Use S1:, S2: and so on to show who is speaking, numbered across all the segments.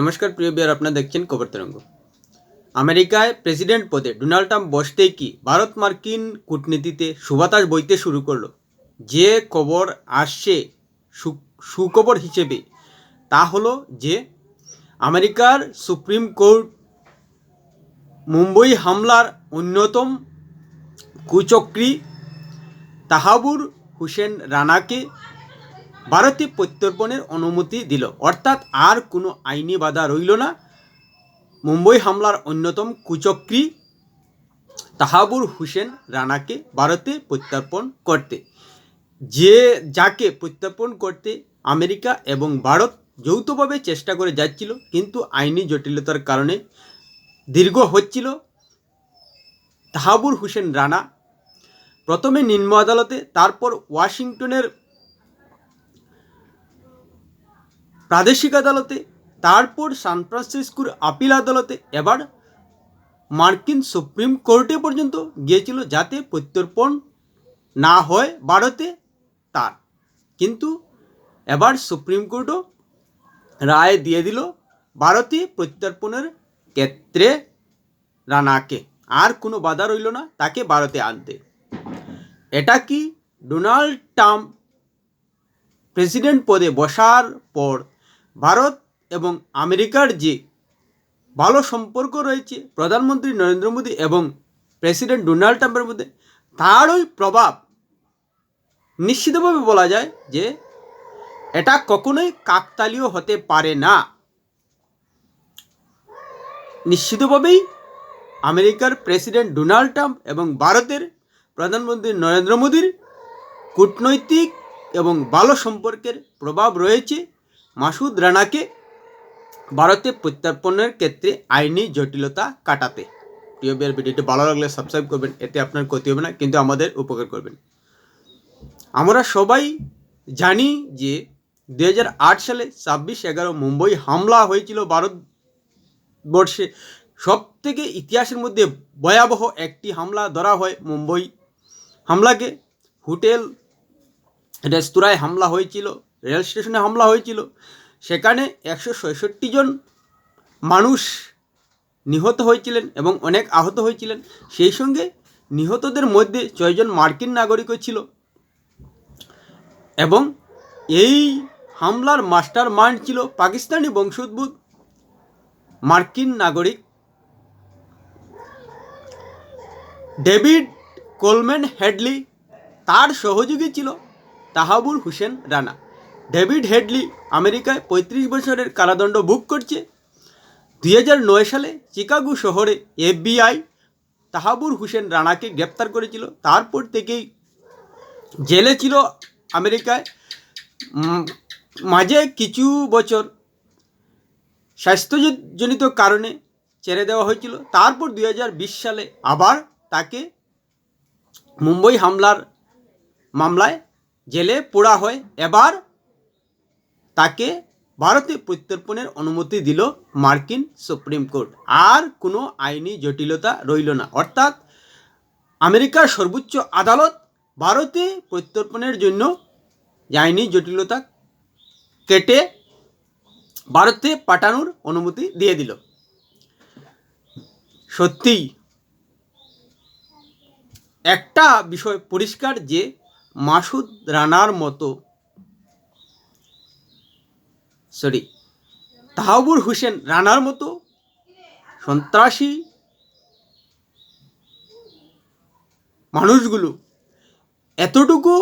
S1: নমস্কার, প্রিয় বিয়ার, আপনারা দেখছেন খবর তরঙ্গ। আমেরিকায় প্রেসিডেন্ট পদে ডোনাল্ড ট্রাম্প বসতেই কি ভারত মার্কিন কূটনীতিতে সুবাতাস বইতে শুরু করল। যে খবর আসছে সুখবর হিসেবে তা হলো যে, আমেরিকার সুপ্রিম কোর্ট মুম্বই হামলার অন্যতম কুচক্রী তাহাবুর হুসেন রানাকে ভারতে প্রত্যর্পণের অনুমতি দিল। অর্থাৎ আর কোনো আইনি বাধা রইল না। মুম্বই হামলার অন্যতম কুচক্রী তাহাবুর হুসেন রানাকে ভারতে প্রত্যর্পণ করতে। যে, যাকে প্রত্যর্পণ করতে আমেরিকা এবং ভারত যৌথভাবে চেষ্টা করে যাচ্ছিল, কিন্তু আইনি জটিলতার কারণে দীর্ঘ হচ্ছিল। তাহাবুর হুসেন রানা প্রথমে নিম্ন আদালতে, তারপর ওয়াশিংটনের প্রাদেশিক আদালতে, তারপর সান ফ্রান্সিসকোর আপিল আদালতে, এবার মার্কিন সুপ্রিম কোর্টে পর্যন্ত গিয়েছিল যাতে প্রত্যর্পণ না হয় ভারতে তার। কিন্তু এবার সুপ্রিম কোর্টও রায় দিয়ে দিল ভারতে প্রত্যর্পণের ক্ষেত্রে রানাকে। আর কোনো বাধা রইল না, তাকে ভারতে আনতে। এটা কি ডোনাল্ড ট্রাম্প প্রেসিডেন্ট পদে বসার পর ভারত এবং আমেরিকার যে ভালো সম্পর্ক রয়েছে প্রধানমন্ত্রী নরেন্দ্র মোদী এবং প্রেসিডেন্ট ডোনাল্ড ট্রাম্পের মধ্যে তারই প্রভাব নিশ্চিতভাবে বলা যায় যে এটা কখনোই কাকতালীয় হতে পারে না। নিশ্চিতভাবেই আমেরিকার প্রেসিডেন্ট ডোনাল্ড ট্রাম্প এবং ভারতের প্রধানমন্ত্রী নরেন্দ্র মোদীর কূটনৈতিক এবং ভালো সম্পর্কের প্রভাব রয়েছে মাসুদ রানাকে ভারতে প্রত্যর্পণের ক্ষেত্রে আইনি জটিলতা কাটাতে। প্রিয় বিয়ার ভিডিওটি ভালো লাগলে সাবস্ক্রাইব করবেন, এতে আপনার ক্ষতি হবে না, কিন্তু আমাদের উপকার করবেন। আমরা সবাই জানি যে দু হাজার আট সালে ছাব্বিশ এগারো মুম্বই হামলা হয়েছিল ভারতবর্ষে। সব থেকে ইতিহাসের মধ্যে ভয়াবহ একটি হামলা ধরা হয় মুম্বই হামলাকে। হোটেল, রেস্তোরাঁয় হামলা হয়েছিল। রেল স্টেশনে হামলা হয়েছিল। সেখানে একশো ছয়ষট্টি জন মানুষ নিহত হয়েছিলেন এবং অনেক আহত হয়েছিলেন। সেই সঙ্গে নিহতদের মধ্যে ছয়জন মার্কিন নাগরিকও ছিল। এবং এই হামলার মাস্টার মাইন্ড ছিল পাকিস্তানি বংশোদ্ভূত মার্কিন নাগরিক ডেভিড কোলম্যান হেডলি। তার সহযোগী ছিল তাহাবুর হুসেন রানা। ডেভিড হেডলি আমেরিকায় পঁয়ত্রিশ বছরের কারাদণ্ড ভোগ করছে। দুই নয় সালে চিকাগো শহরে এফবিআই তাহাবুর হুসেন রানাকে গ্রেপ্তার করেছিল। তারপর থেকেই জেলে ছিল আমেরিকায়। মাঝে কিছু বছর স্বাস্থ্যজনিত কারণে ছেড়ে দেওয়া হয়েছিল। তারপর দু হাজার বিশ সালে আবার তাকে মুম্বই হামলার মামলায় জেলে পোড়া হয়। এবার তাকে ভারতে প্রত্যর্পণের অনুমতি দিল মার্কিন সুপ্রিম কোর্ট। আর কোনো আইনি জটিলতা রইল না। অর্থাৎ আমেরিকার সর্বোচ্চ আদালত ভারতে প্রত্যর্পণের জন্য আইনি জটিলতা কেটে ভারতে পাঠানোর অনুমতি দিয়ে দিল। সত্যিই একটা বিষয় পরিষ্কার যে মাসুদ রানার মতো সরি, তাহাবুর হোসেন রানার মতো সন্ত্রাসী মানুষগুলো এতটুকু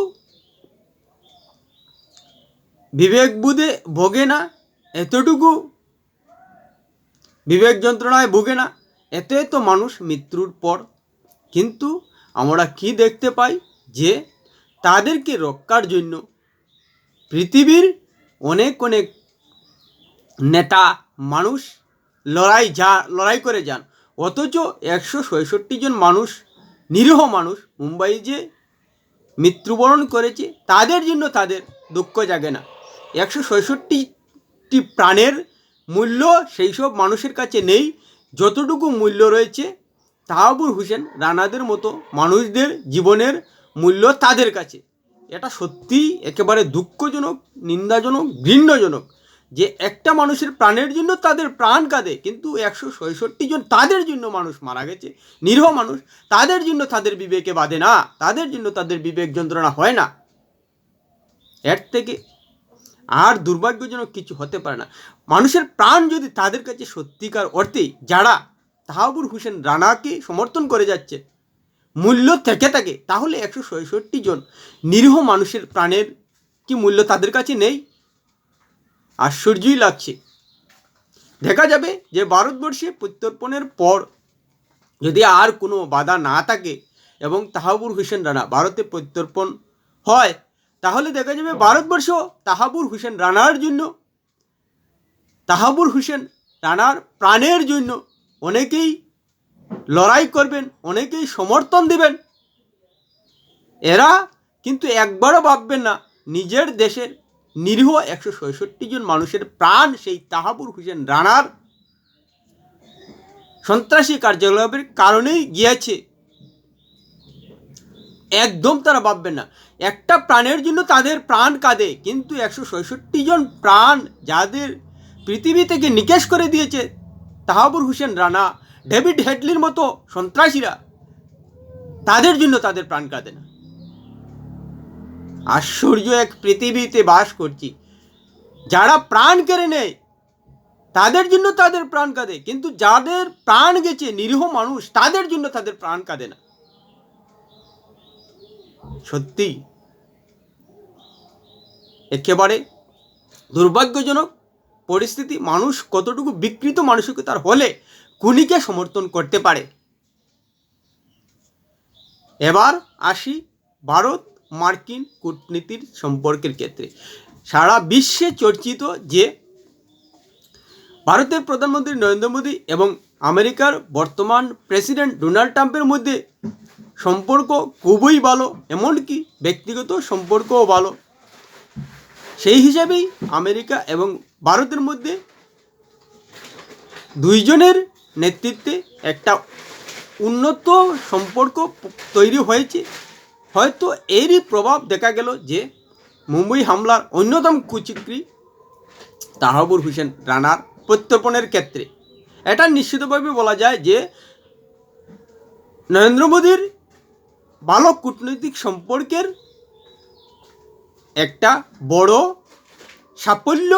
S1: বিবেকবোধে ভোগে না, এতটুকু বিবেক যন্ত্রণায় ভোগে না, এত এত মানুষ মৃত্যুর পর। কিন্তু আমরা কি দেখতে পাই যে তাদেরকে রক্ষার জন্য পৃথিবীর অনেক অনেক নেতা, মানুষ লড়াই যা, লড়াই করে যান। অথচ একশো ছয়ষট্টি জন মানুষ, নিরীহ মানুষ মুম্বাই যে মৃত্যুবরণ করেছে, তাদের জন্য তাদের দুঃখ জাগে না। একশো ছয়ষট্টিটি প্রাণের মূল্য সেই সব মানুষের কাছে নেই। যতটুকু মূল্য রয়েছে তাহাবুর হোসেন রানাদের মতো মানুষদের জীবনের মূল্য তাদের কাছে। এটা সত্যি একেবারে দুঃখজনক, নিন্দাজনক, ঘৃণ্যজনক। যে একটা মানুষের প্রাণের জন্য তাদের প্রাণ কাঁদে, কিন্তু একশো ছয়ষট্টি জন তাদের জন্য মানুষ মারা গেছে। নিরীহ মানুষ, তাদের জন্য তাদের বিবেকে বাঁধে না, তাদের জন্য তাদের বিবেক যন্ত্রণা হয় না। এর থেকে আর দুর্ভাগ্যজনক কিছু হতে পারে না। মানুষের প্রাণ যদি তাদের কাছে সত্যিকার অর্থে যারা তাহাবুর হোসেন রানাকে সমর্থন করে যাচ্ছে, মূল্য থেকে থাকে, তাহলে একশো ছয়ষট্টি জন নিরীহ মানুষের প্রাণের কি মূল্য তাদের কাছে নেই? আশ্চর্যই লাগছে। দেখা যাবে যে ভারতবর্ষে প্রত্যর্পণের পর যদি আর কোনো বাধা না থাকে এবং তাহাবুর হোসেন রানা ভারতে প্রত্যর্পণ হয়, তাহলে দেখা যাবে ভারতবর্ষ তাহাবুর হোসেন রানার জন্য, তাহাবুর হোসেন রানার প্রাণের জন্য অনেকেই লড়াই করবেন, অনেকেই সমর্থন দেবেন। এরা কিন্তু একবারও ভাববেন না, নিজের দেশের নিরীহ একশো জন মানুষের প্রাণ সেই তাহাবুর হোসেন রানার সন্ত্রাসী কার্যকলাপের কারণেই গিয়েছে। একদম তারা ভাববেন না। একটা প্রাণের জন্য তাদের প্রাণ কাঁদে, কিন্তু একশো জন প্রাণ যাদের পৃথিবী থেকে নিকেশ করে দিয়েছে তাহাবুর হোসেন রানা, ডেভিড হেডলির মতো সন্ত্রাসীরা, তাদের জন্য তাদের প্রাণ কাঁদে না। আশ্চর্য এক পৃথিবীতে বাস করছি। যারা প্রাণ কেড়ে নেয়, তাদের জন্য তাদের প্রাণ কাঁদে। কিন্তু যাদের প্রাণ গেছে, নিরীহ মানুষ, তাদের জন্য তাদের প্রাণ কাঁদে না। সত্যি, একেবারে দুর্ভাগ্যজনক পরিস্থিতি। মানুষ কতটুকু বিকৃত মানসিকতার হলে খুনিকে সমর্থন করতে পারে? এবার আসি ভারত মার্কিন কূটনীতির সম্পর্কের ক্ষেত্রে। সারা বিশ্বে চর্চিত যে ভারতের প্রধানমন্ত্রী নরেন্দ্র মোদী এবং আমেরিকার বর্তমান প্রেসিডেন্ট ডোনাল্ড ট্রাম্পের মধ্যে সম্পর্ক খুবই ভালো, এমনকি ব্যক্তিগত সম্পর্কও ভালো। সেই হিসাবেই আমেরিকা এবং ভারতের মধ্যে দুইজনের নেতৃত্বে একটা উন্নত সম্পর্ক তৈরি হয়েছে। হয়তো এরই প্রভাব দেখা গেল যে মুম্বই হামলার অন্যতম কুচক্রি তাহাবুর হোসেন রানার প্রত্যর্পণের ক্ষেত্রে। এটা নিশ্চিতভাবে বলা যায় যে নরেন্দ্র মোদীর ভালো কূটনৈতিক সম্পর্কের একটা বড় সাফল্য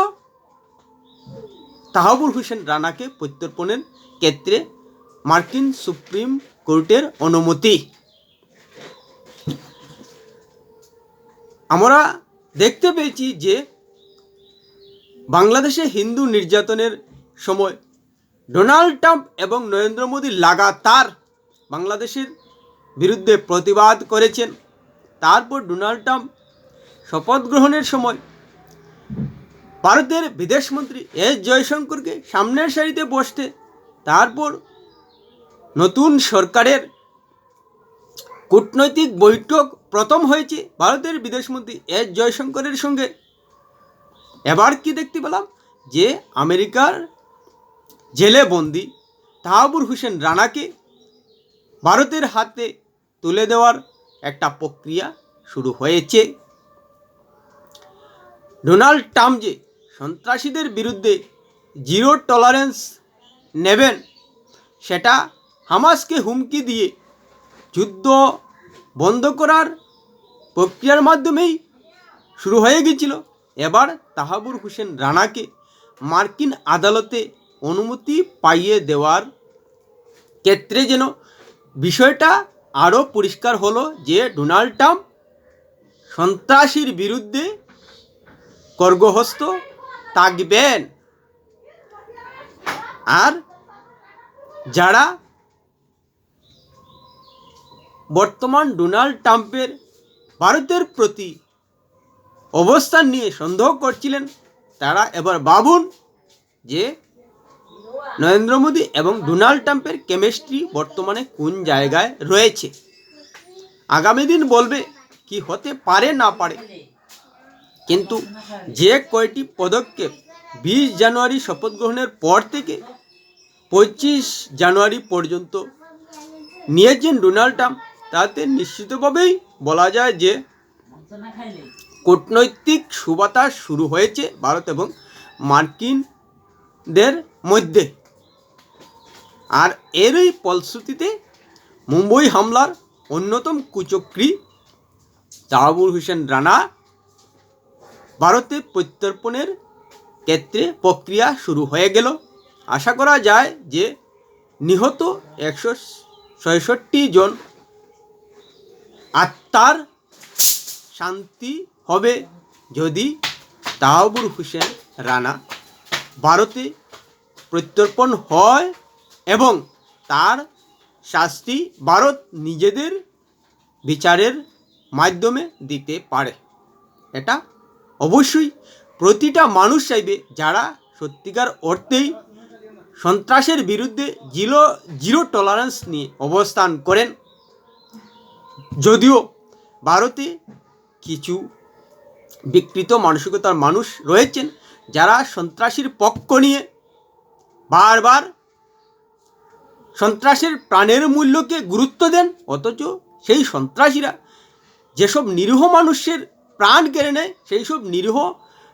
S1: তাহাবুর হোসেন রানাকে প্রত্যর্পণের ক্ষেত্রে মার্কিন সুপ্রিম কোর্টের অনুমতি। আমরা দেখতে পেয়েছি যে বাংলাদেশে হিন্দু নির্যাতনের সময় ডোনাল্ড ট্রাম্প এবং নরেন্দ্র মোদী লাগাতার বাংলাদেশের বিরুদ্ধে প্রতিবাদ করেছেন। তারপর ডোনাল্ড ট্রাম্প শপথ গ্রহণের সময় ভারতের বিদেশমন্ত্রী এস জয়শঙ্করকে সামনের সারিতে বসতে, তারপর নতুন সরকারের কূটনৈতিক বৈঠক প্রথম হয়েছে ভারতের বিদেশমন্ত্রী এস জয়শঙ্করের সঙ্গে। এবার কি দেখতে পেলাম? যে আমেরিকার জেলে বন্দি তাহাবুর হোসেন রানাকে ভারতের হাতে তুলে দেওয়ার একটা প্রক্রিয়া শুরু হয়েছে। ডোনাল্ড ট্রাম্প যে সন্ত্রাসীদের বিরুদ্ধে জিরো টলারেন্স নেবেন, সেটা হামাসকে হুমকি দিয়ে যুদ্ধ বন্ধ করার প্রক্রিয়ার মাধ্যমেই শুরু হয়ে গেছিল এবার তাহাবুর হোসেন রানাকে মার্কিন আদালতে অনুমতি পাইয়ে দেওয়ার ক্ষেত্রে যেন বিষয়টা আরও পরিষ্কার হলো যে ডোনাল্ড ট্রাম্প সন্ত্রাসীর বিরুদ্ধে কর্গহস্ত থাকবেন। আর যারা বর্তমান ডোনাল্ড ট্রাম্পের ভারতের প্রতি অবস্থান নিয়ে সন্দেহ করছিলেন, তারা এবার ভাবুন যে নরেন্দ্র মোদী এবং ডোনাল্ড ট্রাম্পের কেমিস্ট্রি বর্তমানে কোন জায়গায় রয়েছে। আগামী দিন বলবে কি হতে পারে, না পারে। কিন্তু যে কয়টি পদক্ষেপ বিশ জানুয়ারি শপথ গ্রহণের পর থেকে পঁচিশ জানুয়ারি পর্যন্ত নিয়েছেন ডোনাল্ড ট্রাম্প তাতে নিশ্চিতভাবেই বলা যায় যে কূটনৈতিক সুবাতাস শুরু হয়েছে ভারত এবং মার্কিনদের মধ্যে। আর এরই ফলশ্রুতিতে মুম্বই হামলার অন্যতম কুচক্রী তাহাবুর হোসেন রানা ভারতে প্রত্যর্পণের ক্ষেত্রে প্রক্রিয়া শুরু হয়ে গেল। আশা করা যায় যে নিহত একশো ছয়ষট্টি জন আত্মার শান্তি হবে যদি তাহাবুর হুসেন রানা ভারতে প্রত্যর্পণ হয় এবং তার শাস্তি ভারত নিজেদের বিচারের মাধ্যমে দিতে পারে। এটা অবশ্যই প্রতিটা মানুষ চাইবে যারা সত্যিকার অর্থেই সন্ত্রাসের বিরুদ্ধে জিরো জিরো টলারেন্স নিয়ে অবস্থান করেন। যদিও ভারতে কিছু বিকৃত মানসিকতার মানুষ রয়েছেন যারা সন্ত্রাসীর পক্ষ নিয়ে বারবার সন্ত্রাসের প্রাণের মূল্যকে গুরুত্ব দেন, অথচ সেই সন্ত্রাসীরা যেসব নিরীহ মানুষের প্রাণ কেড়ে নেয় সেই সব নিরীহ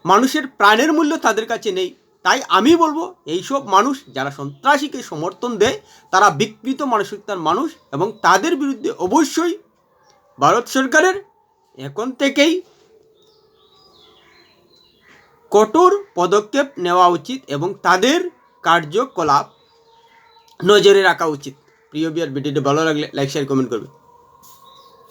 S1: মানুষের প্রাণের মূল্য তাদের কাছে নেই। তাই আমি বলব, এইসব মানুষ যারা সন্ত্রাসীকে সমর্থন দেয়, তারা বিকৃত মানসিকতার মানুষ এবং তাদের বিরুদ্ধে অবশ্যই ভারত সরকারের এখন থেকেই কঠোর পদক্ষেপ নেওয়া উচিত এবং তাদের কার্যকলাপ নজরে রাখা উচিত। প্রিয় বিয়ার ভিডিওটি ভালো লাগলে লাইক শেয়ার কমেন্ট করবে